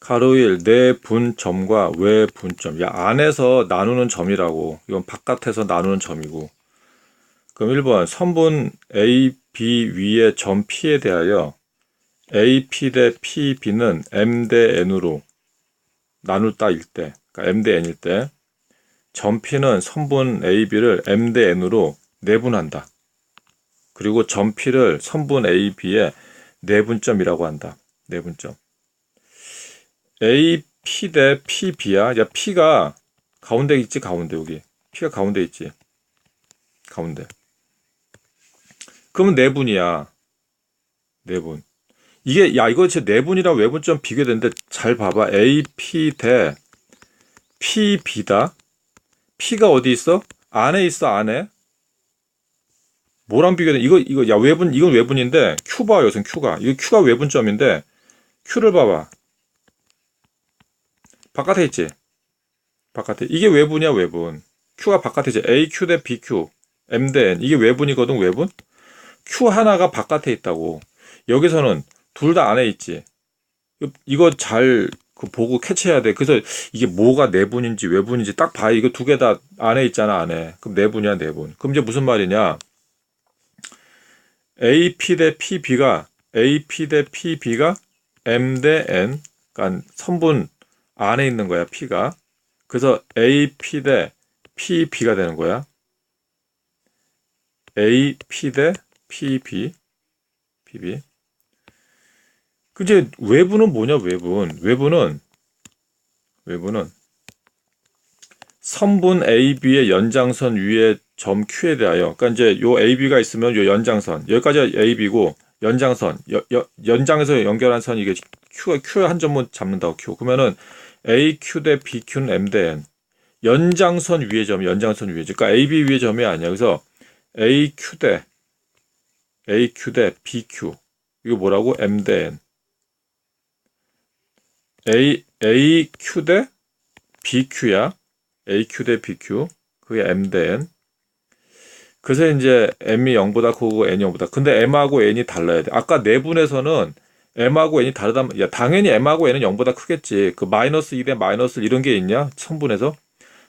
가로 1 내분점과 외 분점. 야, 안에서 나누는 점이라고. 이건 바깥에서 나누는 점이고. 그럼 1번 선분 A, B 위의 점 P에 대하여 AP 대 PB는 M 대 N으로 나눌 따일 때, 그러니까 M 대 N일 때, 점 P는 선분 AB를 M 대 N으로 내분한다. 그리고 점 P를 선분 AB의 내분점이라고 한다. 내분점. AP 대 PB야. 야, P가 가운데 있지, 가운데 여기. P가 가운데 있지. 가운데. 그러면 내분이야. 내분. 이게 야 이거 진짜 내분이랑 외분점 비교되는데 잘 봐봐. AP 대 PB다. P가 어디 있어? 안에 있어 안에. 뭐랑 비교돼? 이거 이거 야 외분 이건 외분인데 Q 봐 여기서 Q가 이거 Q가 외분점인데 Q를 봐봐. 바깥에 있지. 바깥에 이게 외분이야 외분. Q가 바깥에 있지. AQ 대 BQ, M 대 N 이게 외분이거든 외분. Q 하나가 바깥에 있다고. 여기서는 둘 다 안에 있지. 이거 잘그 보고 캐치해야 돼. 그래서 이게 뭐가 내분인지 외분인지 딱 봐. 이거 두 개 다 안에 있잖아, 안에. 그럼 내분이야, 내분. 그럼 이제 무슨 말이냐? AP 대 PB가 AP 대 PB가 M 대 N, 그러니까 선분 안에 있는 거야, P가. 그래서 AP 대 PB가 되는 거야. AP 대 PB, PB. 그 이제 외부는 뭐냐 외부는 외부는 외부는 선분 AB의 연장선 위에 점 Q에 대하여 그러니까 이제 요 AB가 있으면 요 연장선 여기까지 AB고 연장선 여, 여, 연장에서 연결한 선 이게 Q Q 한 점만 잡는다고 Q 그러면은 AQ 대 BQ는 M 대 N 연장선 위의 점 연장선 위에 그러니까 AB 위의 점이 아니야 그래서 AQ 대 AQ 대 BQ 이거 뭐라고 M 대 N A, AQ 대 BQ야. AQ 대 BQ. 그게 M 대 N. 그래서 이제 M이 0보다 크고 N이 0보다. 근데 M하고 N이 달라야 돼. 아까 내분에서는 M하고 N이 다르다. 야, 당연히 M하고 N은 0보다 크겠지. 그 마이너스 2대 마이너스 이런 게 있냐? 천분에서?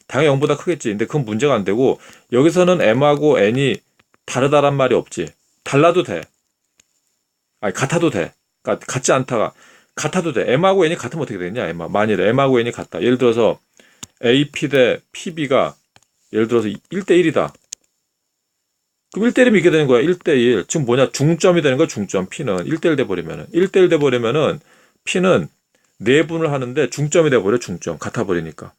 당연히 0보다 크겠지. 근데 그건 문제가 안 되고, 여기서는 M하고 N이 다르다란 말이 없지. 달라도 돼. 아니, 같아도 돼. 그러니까 같지 않다가. 같아도 돼. M하고 N이 같으면 어떻게 되냐? M 만일에 M하고 N이 같다. 예를 들어서 AP 대 PB가 예를 들어서 1대 1이다. 그럼 1대 1이면 이게 되는 거야. 1대 1. 지금 뭐냐? 중점이 되는 거야. 중점. P는 1대 1 돼버리면은 1대 1 돼버리면은 P는 내분을 하는데 중점이 돼버려. 중점. 같아 버리니까.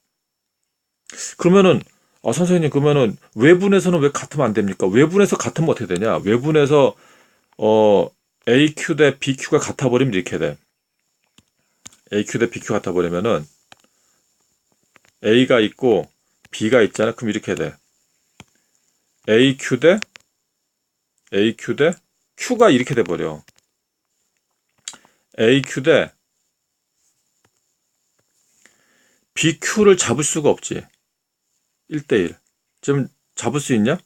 그러면은 아 선생님 그러면은 외분에서는 왜 같으면 안 됩니까? 외분에서 같으면 어떻게 되냐? 외분에서 어 AQ 대 BQ가 같아 버리면 이렇게 돼. AQ 대 BQ 같아 버리면은 A가 있고 B가 있잖아. 그럼 이렇게 돼. AQ 대 AQ 대 Q가 이렇게 돼 버려. AQ 대 BQ를 잡을 수가 없지. 1대1. 지금 잡을 수 있냐?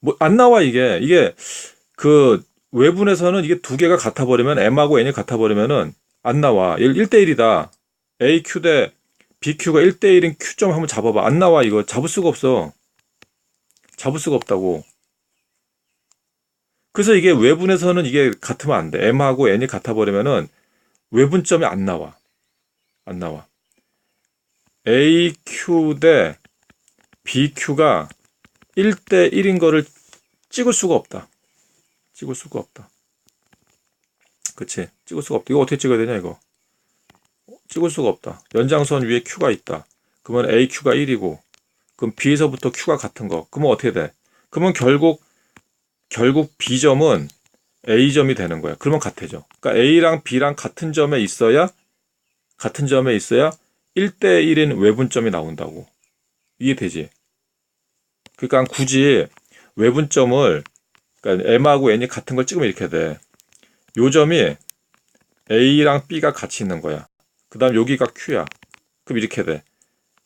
뭐, 안 나와, 이게. 이게, 그, 외분에서는 이게 두 개가 같아 버리면 M하고 N이 같아 버리면은 안 나와. 1대 1이다. AQ 대 BQ가 1대 1인 Q점 한번 잡아봐. 안 나와 이거. 잡을 수가 없어. 잡을 수가 없다고. 그래서 이게 외분에서는 이게 같으면 안 돼. M하고 N이 같아 버리면은 외분점이 안 나와. 안 나와. AQ 대 BQ가 1대 1인 거를 찍을 수가 없다. 찍을 수가 없다. 그치? 찍을 수가 없다. 이거 어떻게 찍어야 되냐, 이거? 찍을 수가 없다. 연장선 위에 Q가 있다. 그러면 AQ가 1이고, 그럼 B에서부터 Q가 같은 거. 그러면 어떻게 돼? 그러면 결국, 결국 B점은 A점이 되는 거야. 그러면 같아져. 그러니까 A랑 B랑 같은 점에 있어야, 같은 점에 있어야 1대 1인 외분점이 나온다고. 이해되지? 그러니까 굳이 외분점을 그러니까 M하고 N이 같은 걸 찍으면 이렇게 돼. 요 점이 A랑 B가 같이 있는 거야. 그 다음 여기가 Q야. 그럼 이렇게 돼.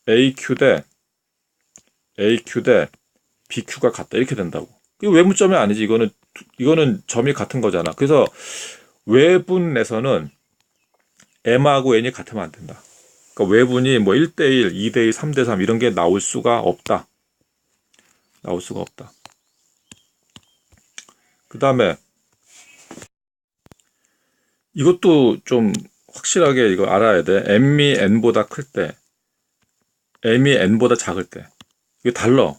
AQ 대 AQ 대 BQ가 같다. 이렇게 된다고. 이거 외분점이 아니지. 이거는 이거는 점이 같은 거잖아. 그래서 외분에서는 m하고 n이 같으면 안 된다. 그러니까 외분이 뭐 1대1, 2대2, 3대3 이런 게 나올 수가 없다. 나올 수가 없다. 그 다음에 이것도 좀 확실하게 이거 알아야 돼. m이 n보다 클 때, m이 n보다 작을 때. 이거 달라.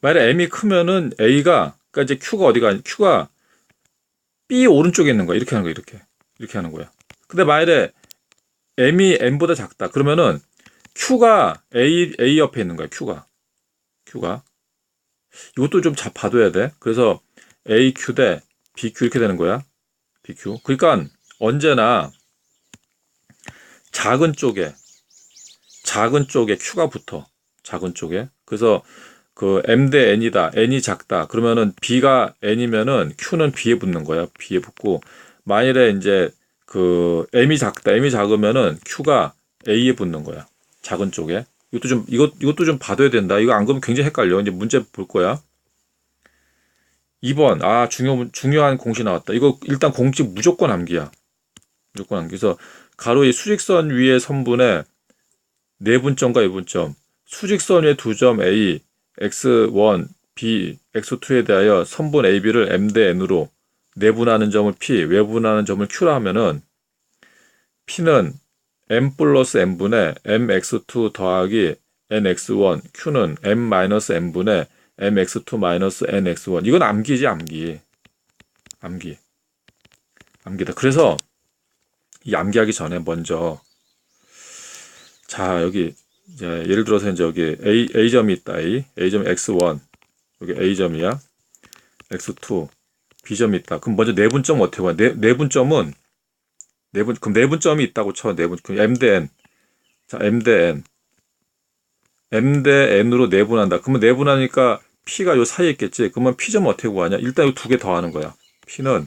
만약에 m이 크면은 a가, 그러니까 이제 q가 어디가, q가 b 오른쪽에 있는 거야. 이렇게 하는 거야. 이렇게. 이렇게 하는 거야. 근데 만약에 m이 n보다 작다. 그러면은 q가 a, a 옆에 있는 거야. q가. q가. 이것도 좀 자, 봐둬야 돼. 그래서 AQ 대 BQ 이렇게 되는 거야. BQ. 그러니까 언제나 작은 쪽에 작은 쪽에 Q가 붙어. 작은 쪽에. 그래서 그 M 대 N이다. N이 작다. 그러면은 B가 N이면은 Q는 B에 붙는 거야. B에 붙고 만일에 이제 그 M이 작다. M이 작으면은 Q가 A에 붙는 거야. 작은 쪽에. 이것도 좀 이것 이것도 좀 봐둬야 된다. 이거 안 그러면 굉장히 헷갈려. 이제 문제 볼 거야. 2번. 아, 중요 중요한 공식 나왔다. 이거 일단 공식 무조건 암기야. 무조건 암기. 그래서 가로 이 수직선 위의 선분의 내분점과 이분점. 수직선 위에 두점 A, x1, B, x2에 대하여 선분 AB를 M 대 N으로 내분하는 점을 P, 외분하는 점을 Q라 하면은 P는 M 플러스 M분의 MX2 더하기 NX1, Q는 M 마이너스 M분의 MX2 마이너스 NX1. 이건 암기지, 암기. 암기. 암기다. 그래서 이 암기하기 전에 먼저 자, 여기 이제 예를 들어서 이제 여기 A, A점이 있다. A. A점 X1. 여기 A점이야. X2. B점이 있다. 그럼 먼저 내분점 어떻게 봐? 내, 내분점은 내분 그럼 내분점이 있다고 쳐. 내분 그럼 M 대 N. 자, M 대 N. M 대 N으로 내분한다. 그러면 내분하니까 P가 요 사이에 있겠지. 그러면 P점 어떻게 구하냐? 일단 이두개 더 하는 거야. P는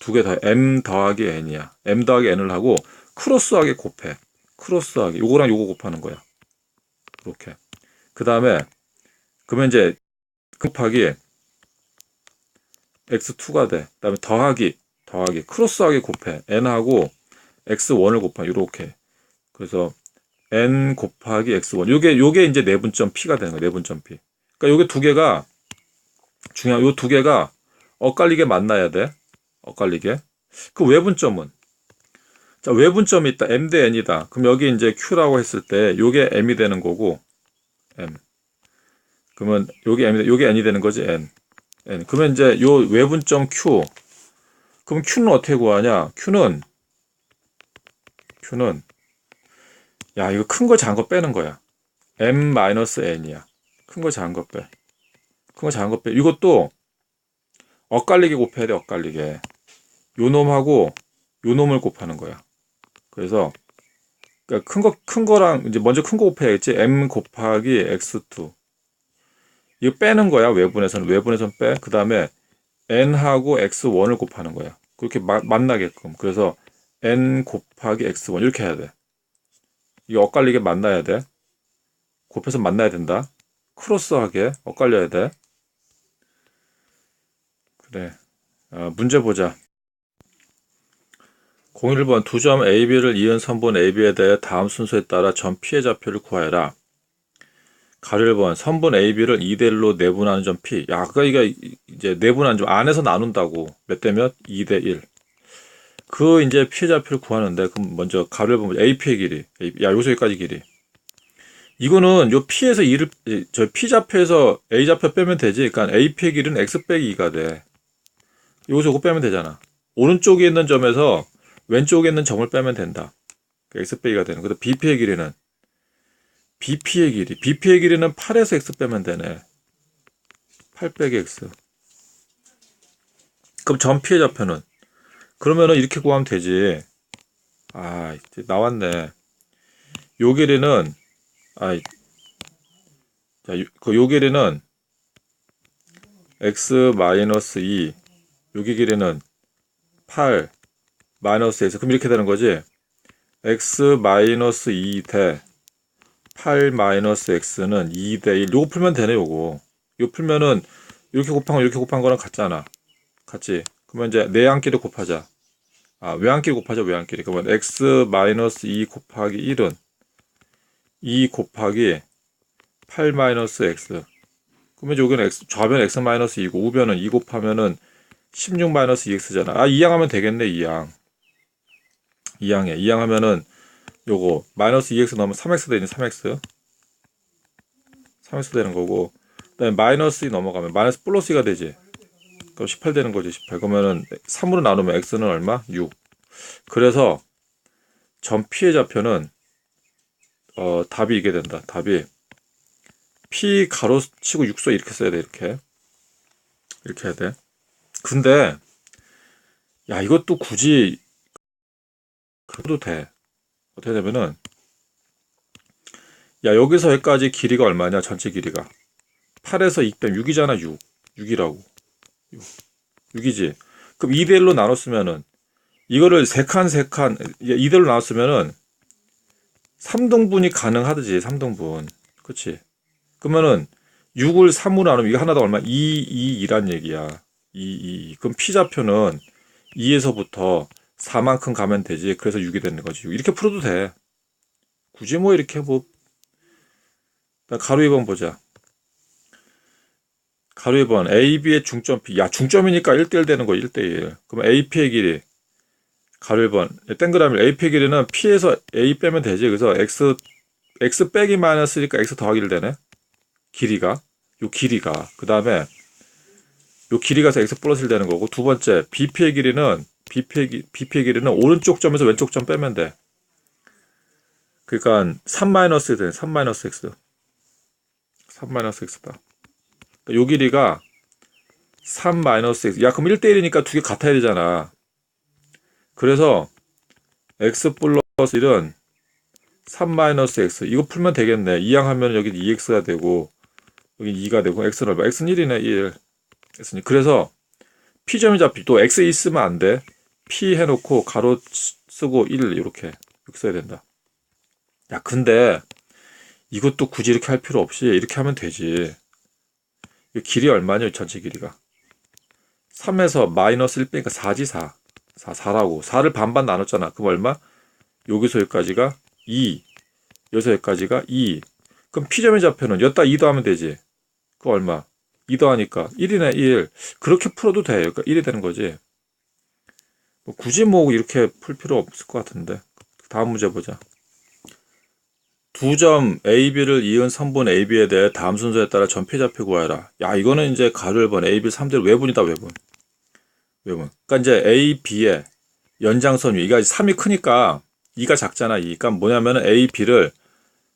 두 개 더, M 더하기 N이야. M 더하기 N을 하고 크로스하게 곱해. 크로스하기. 요거랑 요거 곱하는 거야. 이렇게. 그 다음에, 그러면 이제 곱하기 X2가 돼. 그 다음에 더하기, 더하기, 크로스하기 곱해. N하고 X1을 곱하. 이렇게. 그래서 N 곱하기 X1. 요게, 요게 이제 내분점 P가 되는 거야. 내분점 P. 그러니까 요게 두 개가 중요한 요 두 개가 엇갈리게 만나야 돼. 엇갈리게. 그 외분점은 자, 외분점이 있다. M 대 N이다. 그럼 여기 이제 Q라고 했을 때 요게 M이 되는 거고 M. 그러면 요게 M이 요게 N이 되는 거지 N. N. 그러면 이제 요 외분점 Q. 그럼 Q는 어떻게 구하냐? Q는 Q는 야, 이거 큰 거 작은 거 빼는 거야. M-N이야. 큰 거 작은 거 빼. 큰 거 작은 거 빼. 이것도 엇갈리게 곱해야 돼, 엇갈리게. 요 놈하고 요 놈을 곱하는 거야. 그래서 그러니까 큰 거, 큰 거랑 이제 먼저 큰 거 곱해야겠지. M 곱하기 X2. 이거 빼는 거야, 외분에서는. 외분에서는 빼. 그 다음에 N하고 X1을 곱하는 거야. 그렇게 마, 만나게끔. 그래서 N 곱하기 X1. 이렇게 해야 돼. 이게 엇갈리게 만나야 돼. 곱해서 만나야 된다. 크로스하게 엇갈려야 돼. 그래. 아, 문제 보자. 01번 두 점 AB를 이은 선분 AB에 대해 다음 순서에 따라 점 P의 좌표를 구하여라. 가로 1번 선분 AB를 2대 1로 내분하는 점 P. 야, 그니까 이게 이제 내분하는 점 안에서 나눈다고. 몇 대 몇? 2대 1. 그 이제 P의 좌표를 구하는데 그럼 먼저 가로 1번 AP의 길이. 야, 여기서 여기까지 길이. 이거는 요 P에서 2를 저 P 좌표에서 A 좌표 빼면 되지. 그러니까 AP의 길이는 X 빼기 2가 돼. 여기서 이거 빼면 되잖아. 오른쪽에 있는 점에서 왼쪽에 있는 점을 빼면 된다. x 빼기가 되는. 그래서 BP의 길이는 BP의 길이. BP의 길이는 8에서 x 빼면 되네. 8 빼기 x. 그럼 점 P의 좌표는 그러면은 이렇게 구하면 되지. 아, 이제 나왔네. 요 길이는 아, 자, 그요 길이는 x 마이너스 2. 여기 길이는 8 마이너스 x 그럼 이렇게 되는 거지 x 마이너스 2 대 8 마이너스 x는 2 대 1 요거 풀면 되네 요거 이거 풀면은 이렇게 곱한 거 이렇게 곱한 거랑 같잖아 같지 그러면 이제 내항끼리 곱하자 아, 외항끼리 곱하죠, 외항끼리. 그러면 x 마이너스 2 곱하기 1은 2 곱하기 8 마이너스 x. 그러면 여기는 x, 좌변 x 마이너스 2고 우변은 2 곱하면은 16 마이너스 2x잖아. 아, 2양 하면 되겠네, 2양. 2양에. 2양 하면은 요거 마이너스 2x 넣으면 3x 되니 3x. 3x 되는 거고. 그다음에 마이너스 2 넘어가면 마이너스 플러스 2가 되지. 그럼 18 되는 거지, 18. 그러면은 3으로 나누면 x는 얼마? 6. 그래서 전 피해 좌표는 어, 답이 이게 된다. 답이 p 가로치고 6서 이렇게 써야 돼. 이렇게. 이렇게 해야 돼. 근데 야, 이것도 굳이 그래도 돼. 어떻게 되면은 야, 여기서 여기까지 길이가 얼마냐? 전체 길이가 8에서 2 빼면 6이잖아, 6. 6이라고. 6. 6이지. 그럼 2대 1로 나눴으면은 이거를 3칸, 3칸, 2대 1로 나눴으면은 3등분이 가능하듯이 3등분. 그치? 그러면은 6을 3으로 나누면 이거 하나도 얼마? 2, 2, 2란 얘기야. 2, 2. 그럼 P좌표는 2에서부터 4만큼 가면 되지. 그래서 6이 되는 거지. 이렇게 풀어도 돼. 굳이 뭐 이렇게 뭐. 가로 2번 보자. 가로 2번. AB의 중점 P. 야, 중점이니까 1대1 되는 거 1대1. 그럼 AP의 길이. 가로 1번. 땡그라미 AP의 길이는 P에서 A 빼면 되지. 그래서 X, X 빼기 마이너스니까 X 더하기를 되네. 길이가. 요 길이가. 그 다음에 요 길이가 서 X 플러스를 되는 거고. 두 번째, BP의 길이는 BP의, 기- BP의 길이는 오른쪽 점에서 왼쪽 점 빼면 돼. 그러니까 3 마이너스 돼. 3 마이너스 X. 3 마이너스 X다. 그러니까 요 길이가 3 마이너스 X. 야, 그럼 1대1이니까 두 개 같아야 되잖아. 그래서 x 플러스 1은 3 마이너스 x 이거 풀면 되겠네 2양 하면 여기 2x가 되고 여기 2가 되고 x는 얼마 x는 1이네 1 x는 그래서 p점이 잡히 또 x 있으면 안 돼 p 해놓고 가로 쓰고 1 이렇게 이렇게 써야 된다 야 근데 이것도 굳이 이렇게 할 필요 없이 이렇게 하면 되지 이 길이 얼마냐 전체 길이가 3에서 마이너스 1 빼니까 4지 4 4, 4라고. 4를 반반 나눴잖아. 그럼 얼마? 여기서 여기까지가 2. 여기서 여기까지가 2. 그럼 P점의 좌표는 여기다 2 더하면 되지. 그거 얼마? 2 더하니까 1이네 1. 그렇게 풀어도 돼. 그러니까 1이 되는 거지. 뭐 굳이 뭐 이렇게 풀 필요 없을 것 같은데. 다음 문제 보자. 두 점 A, B를 이은 선분 A, B에 대해 다음 순서에 따라 전피 좌표 구하라. 야, 이거는 이제 가를 번 A, B 3대로 외분이다, 외분. 외분. 그러니까 이제 A, B의 연장선 위. 이가 3이 크니까 2가 작잖아. 2. 그러니까 뭐냐면은 A, B를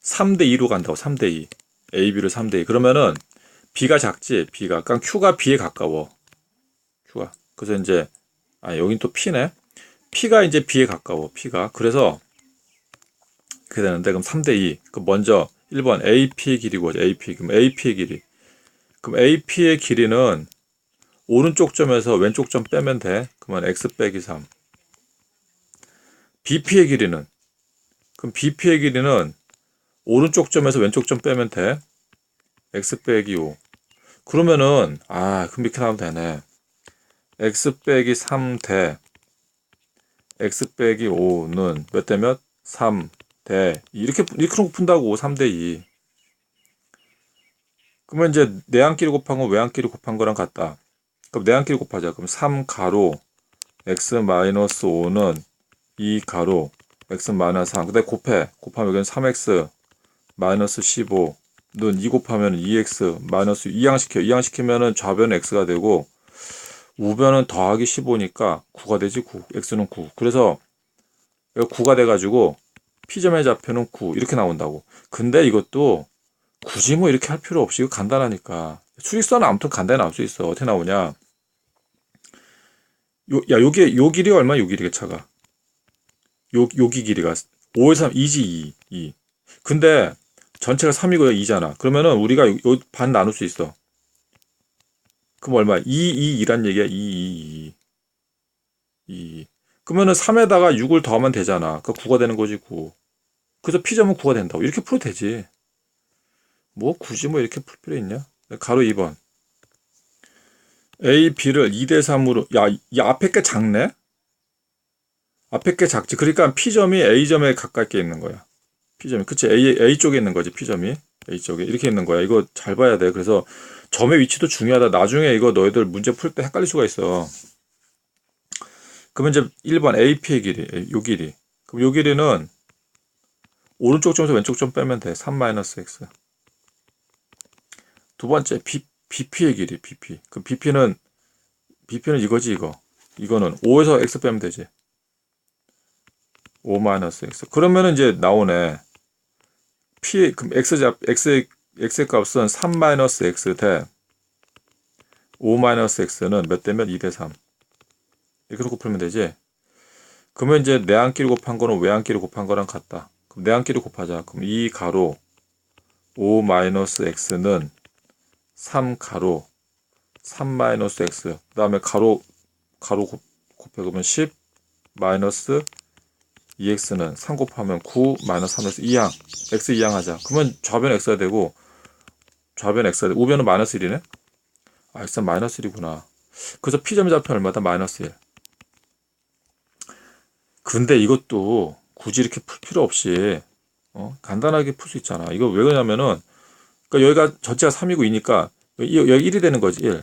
3대 2로 간다고. 3대 2. A, B를 3대 2. 그러면은 B가 작지. B가. 그러니까 Q가 B에 가까워. Q가. 그래서 이제 아, 여긴 또 P네. P가 이제 B에 가까워. P가. 그래서 그렇게 되는데 그럼 3대 2. 그럼 먼저 1번 AP의 길이 구하자. AP. 그럼 AP의 길이. 그럼 AP의 길이는 오른쪽 점에서 왼쪽 점 빼면 돼. 그러면 x 빼기 3. BP의 길이는 그럼 BP의 길이는 오른쪽 점에서 왼쪽 점 빼면 돼. x 빼기 5. 그러면은 아, 그럼 이렇게 나오면 되네. X 빼기 3 대 x 빼기 5는 몇 대 몇? 3 대 이렇게 이렇게 푼다고 3 대 2. 그러면 이제 내항끼리 곱한 건 외항끼리 곱한 거랑 같다. 그럼 내항끼리 곱하자. 그럼 3 가로 x 마이너스 5는 2 가로 x 마이너스 3. 그다음에 곱해. 곱하면 여기는 3x 마이너스 15는 2 곱하면 2x 마이너스 2양시켜. 2양시키면은 좌변은 x가 되고 우변은 더하기 15니까 9가 되지 9. x는 9. 그래서 여기 9가 돼가지고 P점의 좌표는 9 이렇게 나온다고. 근데 이것도 굳이 뭐 이렇게 할 필요 없이 간단하니까. 수직선은 아무튼 간단히 나올 수 있어. 어떻게 나오냐? 요, 야, 요게, 요 길이가 얼마? 요 길이가 차가. 요, 여기 길이가 5에 3, 2지 2, 2. 근데 전체가 3이고요, 2잖아. 그러면은 우리가 요, 요반 나눌 수 있어. 그럼 얼마? 2, 2, 2란 얘기야. 2, 2, 2. 2. 그러면은 3에다가 6을 더하면 되잖아. 그 9가 되는 거지, 9. 그래서 P점은 9가 된다고. 이렇게 풀어도 되지. 뭐 굳이 뭐 이렇게 풀 필요 있냐? 가로 2번. A, B를 2대 3으로 야, 이 앞에 게 작네? 앞에 게 작지. 그러니까 P점이 A점에 가깝게 있는 거야. P점이. 그치? A, A 쪽에 있는 거지, P점이. A 쪽에. 이렇게 있는 거야. 이거 잘 봐야 돼. 그래서 점의 위치도 중요하다. 나중에 이거 너희들 문제 풀 때 헷갈릴 수가 있어. 그러면 이제 1번 AP의 길이, 요 길이. 그럼 요 길이는 오른쪽 점에서 왼쪽 점 빼면 돼. 3-x. 두 번째, B, BP의 길이, BP. 그럼 BP는, BP는 이거지, 이거. 이거는 5에서 x 빼면 되지. 5-x. 그러면은 이제 나오네. P, 그럼 x 잡, x, x의 값은 3-x 대 5-x는 몇 대면 2 대 3. 이렇게 풀면 되지. 그러면 이제 내항끼리 곱한 거는 외항끼리 곱한 거랑 같다. 그럼 내항끼리 곱하자. 그럼 2 가로 5-x는 3 가로 3-x. 그 다음에 가로, 가로 곱, 곱해 보면 10 마이너스 2x는 3 곱하면 9 마이너스 3에서 2항 x 2항 하자. 그러면 좌변 x가 되고 좌변 x가 되고 우변은 마이너스 1이네? 아 x는 마이너스 1이구나. 그래서 p점의 좌표 얼마다? 마이너스 1 근데 이것도 굳이 이렇게 풀 필요 없이 어? 간단하게 풀 수 있잖아. 이거 왜 그러냐면은 그러니까 여기가 전체가 3이고 2니까 여기 1이 되는 거지 1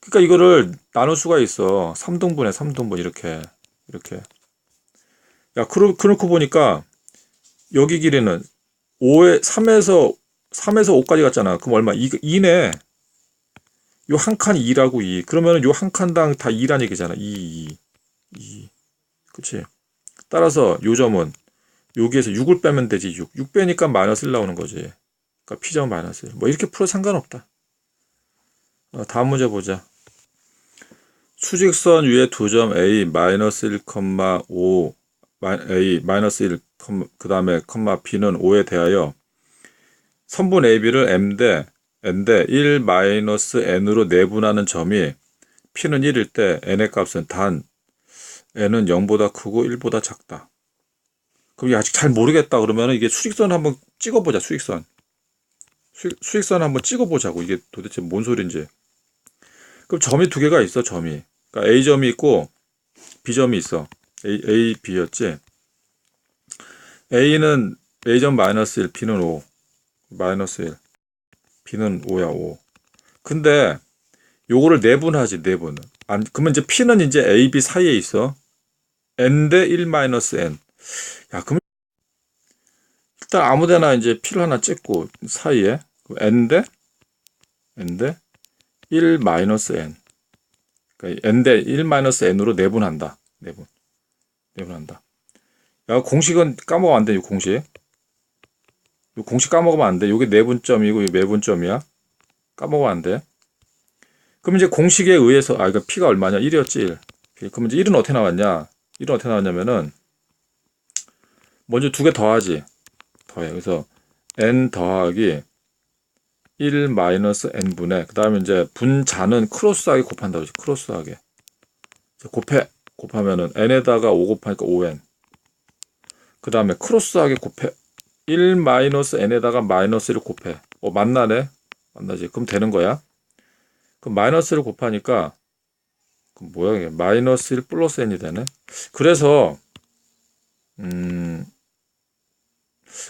그러니까 이거를 나눌 수가 있어. 3등분에 3등분 이렇게 이렇게 야, 그러, 그렇고 보니까 여기 길이는 5에 3에서 3에서 5까지 갔잖아. 그럼 얼마? 2, 2네. 요 한 칸이 2라고 2. 그러면은 요한 칸당 다 2란 얘기잖아. 2, 2. 2. 그치? 따라서 요 점은 여기에서 6을 빼면 되지. 6. 6 빼니까 마이너스 1 나오는 거지. 그러니까 P점 마이너스 1. 뭐 이렇게 풀어 상관없다. 어, 다음 문제 보자. 수직선 위에 두 점 A 마이너스 1,5 a 마이너스 1, 그 다음에 컴마 b는 5에 대하여 선분 ab를 m 대 n 대1 마이너스 n으로 내분하는 점이 p는 1일 때 n의 값은 단 n은 0보다 크고 1보다 작다. 그럼 이게 아직 잘 모르겠다 그러면 이게 수직선 한번 찍어보자 수직선. 수, 수직선 한번 찍어보자고 이게 도대체 뭔 소린지. 그럼 점이 두 개가 있어 점이. 그러니까 A 점이 있고 B 점이 있어. A, A, B였지. A는 A점 마이너스 1, B는 5. 마이너스 1. B는 5야, 5. 근데 요거를 내분하지, 내분은. 안, 그러면 이제 P는 이제 A, B 사이에 있어. N 대 1 마이너스 N. 야, 그럼 일단 아무데나 이제 P를 하나 찍고 사이에 N 대 N 대 1 마이너스 N. 그러니까 N 대 1 마이너스 N으로 내분한다. 내분. 내분한다. 야, 공식은 까먹으면 안 돼, 이 공식. 이 공식 까먹으면 안 돼. 이게 내분점이고, 이 매분점이야. 까먹으면 안 돼. 그럼 이제 공식에 의해서, 아, 이거 P가 얼마냐? 1이었지, 1. 그럼 이제 1은 어떻게 나왔냐? 1은 어떻게 나왔냐면은, 먼저 두 개 더하지. 더해. 그래서, n 더하기 1 마이너스 n분의, 그 다음에 이제 분자는 크로스하게 곱한다. 그러지. 크로스하게. 곱해. 곱하면은 n에다가 5 곱하니까 5n. 그 다음에 크로스하게 곱해. 1 마이너스 n에다가 마이너스를 곱해. 어, 만나네? 만나지. 그럼 되는 거야. 그럼 마이너스를 곱하니까, 그럼 뭐야, 이게. 마이너스 1 플러스 n이 되네. 그래서, 음,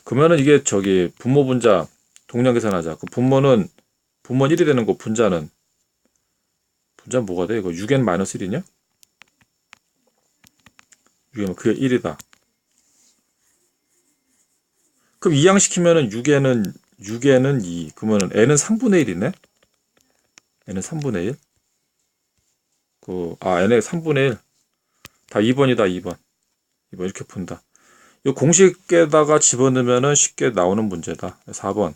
그러면은 이게 저기, 분모 분자, 동량 계산하자. 그 분모는, 분모 1이 되는 거, 분자는. 분자 뭐가 돼? 이거 6n 마이너스 1이냐? 6이면 그게 1이다. 그럼 이항시키면은 6에는 6에는 2. 그러면은 n은 3분의 1이네. n은 3분의 1. 그, 아, n의 3분의 1. 다 2번이다, 2번. 2번 이렇게 푼다. 이 공식에다가 집어넣으면은 쉽게 나오는 문제다. 4번.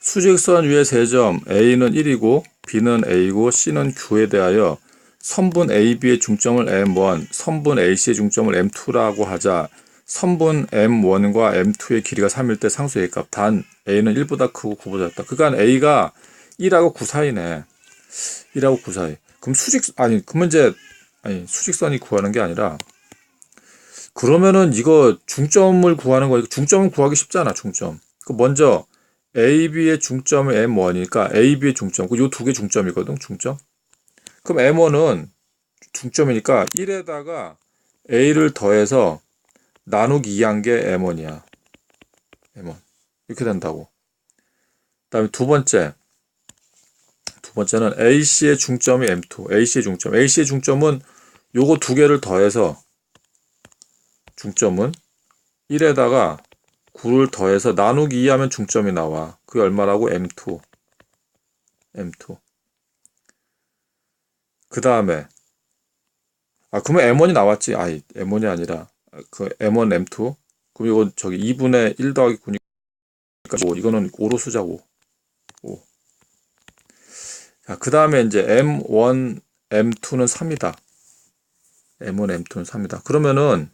수직선 위에 세점 A는 1이고 B는 A고 C는 Q에 대하여 선분 AB의 중점을 M1, 선분 AC의 중점을 M2라고 하자 선분 M1과 M2의 길이가 3일 때 상수의 값 단 A는 1보다 크고 9보다 작다. 그러니까 A가 1하고 9 사이네. 1하고 9 사이. 그럼 수직 아니 그 문제 아니 수직선이 구하는 게 아니라 그러면은 이거 중점을 구하는 거 중점은 구하기 쉽잖아 중점. 그 먼저 AB의 중점은 M1이니까 AB의 중점 그 요 두 개 중점이거든 중점. 그럼 M1은 중점이니까 1에다가 a를 더해서 나누기 2한 게 m1이야. m1. 이렇게 된다고. 그 다음에 두 번째. 두 번째는 AC의 중점이 M2. AC의 중점. AC의 중점은 요거 두 개를 더해서 중점은 1에다가 9를 더해서 나누기 2 하면 중점이 나와. 그게 얼마라고? M2. M2. 그 다음에 아 그러면 M1이 나왔지. 아이 M1이 아니라 그 M1, M2. 그럼 이거 저기 2분의 1 더하기 9니까 5. 이거는 5로 쓰자고. 5. 자, 그 다음에 이제 M1, M2는 3이다. M1, M2는 3이다. 그러면은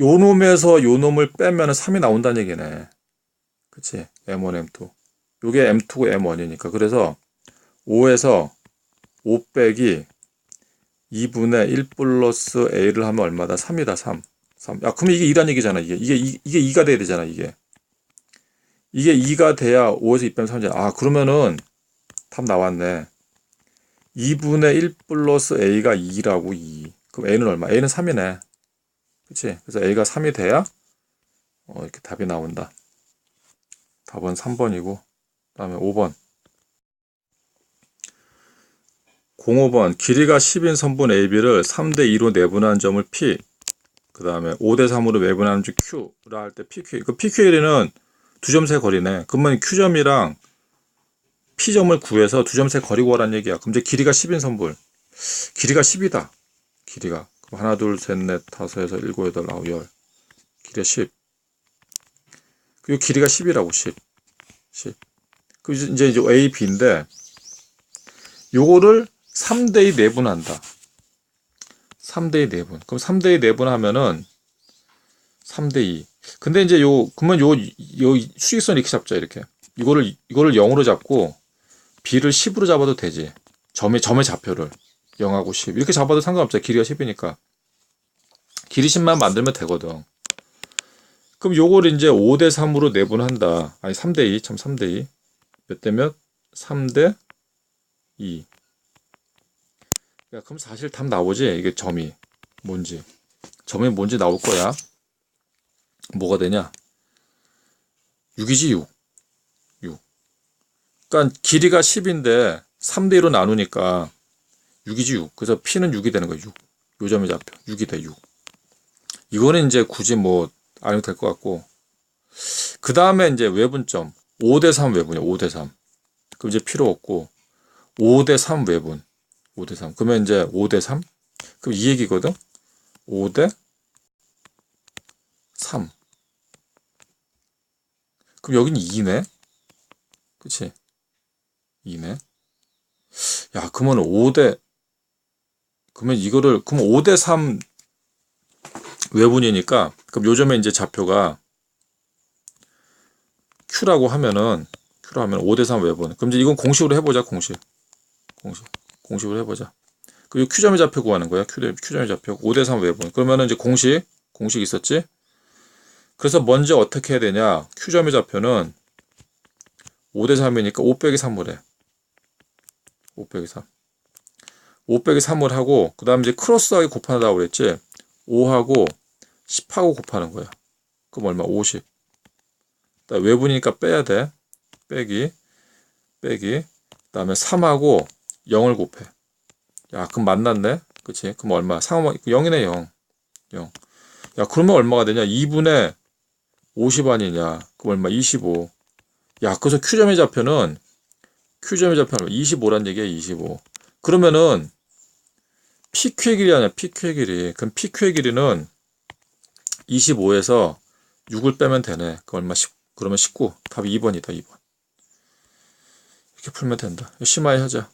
요 놈에서 요 놈을 빼면 은 3이 나온다는 얘기네. 그치? M1, M2. 요게 M2고 M1이니까. 그래서 5에서 5 빼기 2분의 1 플러스 A를 하면 얼마다? 3이다, 3. 3. 야, 그럼 이게 2란 얘기잖아, 이게. 이게, 이- 이게 2가 돼야 되잖아, 이게. 이게 2가 돼야 5에서 2 빼면 3이잖아. 아, 그러면은 답 나왔네. 2분의 1 플러스 A가 2라고, 2. 그럼 A는 얼마? A는 3이네. 그치? 그래서 A가 3이 돼야, 어, 이렇게 답이 나온다. 답은 3번이고, 그 다음에 5번. 05번. 길이가 10인 선분 AB를 3대 2로 내분한 점을 P 그 다음에 5대 3으로 내분하는 점 Q라 할 때 PQ 그 PQL은 두 점세 거리네. 그러면 Q점이랑 P점을 구해서 두 점세 거리 구하라는 얘기야. 그럼 이제 길이가 10인 선분 길이가 10이다. 길이가. 그럼 하나 둘 셋 넷 다섯 여섯 일곱 여덟 아홉 열. 길이가 10 그리고 길이가 10이라고 10 10 그 이제 이제 A, B인데 요거를 3대2 내분한다. 3대2 내분. 그럼 3대2 내분하면은 3대2. 근데 이제 요, 그러면 요, 요 수직선 이렇게 잡자, 이렇게. 이거를, 이거를 0으로 잡고, B를 10으로 잡아도 되지. 점의, 점의 좌표를. 0하고 10. 이렇게 잡아도 상관없어. 길이가 10이니까. 길이 10만 만들면 되거든. 그럼 요걸 이제 5대 3으로 내분한다. 아니, 3대 2. 참, 3대 2. 몇 대 몇? 3대 2. 야, 그럼 사실 답 나오지? 이게 점이 뭔지. 점이 뭔지 나올 거야. 뭐가 되냐? 6이지, 6. 6. 그러니까 길이가 10인데 3대 1로 나누니까 6이지, 6. 그래서 P는 6이 되는 거야, 6. 요 점이 잡혀. 6이 돼, 6. 이거는 이제 굳이 뭐, 안 해도 될 것 같고. 그 다음에 이제 외분점. 5대 3 외분이야, 5대 3. 그럼 이제 필요 없고. 5대 3 외분. 5대 3. 그러면 이제 5대 3? 그럼 이 얘기거든? 5대 3. 그럼 여긴 2네? 그치? 2네? 야, 그러면 5대, 그러면 이거를, 그럼 5대 3 외분이니까, 그럼 요점에 이제 좌표가 Q라고 하면은, Q로 하면 5대 3 외분. 그럼 이제 이건 공식으로 해보자, 공식. 공식. 공식으로 해보자. 그리고 Q점의 좌표 구하는 거야. Q, Q점의 좌표. 5대3 외분. 그러면은 이제 공식, 공식 있었지? 그래서 먼저 어떻게 해야 되냐. Q점의 좌표는 5대3이니까 5 빼기 3을 해. 5 빼기 3. 5 빼기 3을 하고, 그 다음에 이제 크로스하게 곱한다고 그랬지? 5하고 10하고 곱하는 거야. 그럼 얼마? 50. 외분이니까 빼야 돼. 빼기, 빼기. 그 다음에 3하고 0을 곱해. 야, 그럼 만났네? 그치? 그럼 얼마? 상호 0이네, 0. 0. 야, 그러면 얼마가 되냐? 2분의 50 아니냐? 그럼 얼마? 25. 야, 그래서 Q점의 좌표는, Q점의 좌표는 25란 얘기야, 25. 그러면은, PQ의 길이 아니야, PQ의 길이. 그럼 PQ의 길이는 25에서 6을 빼면 되네. 그 얼마? 10, 그러면 19. 답이 2번이다, 2번. 이렇게 풀면 된다. 심하게 하자.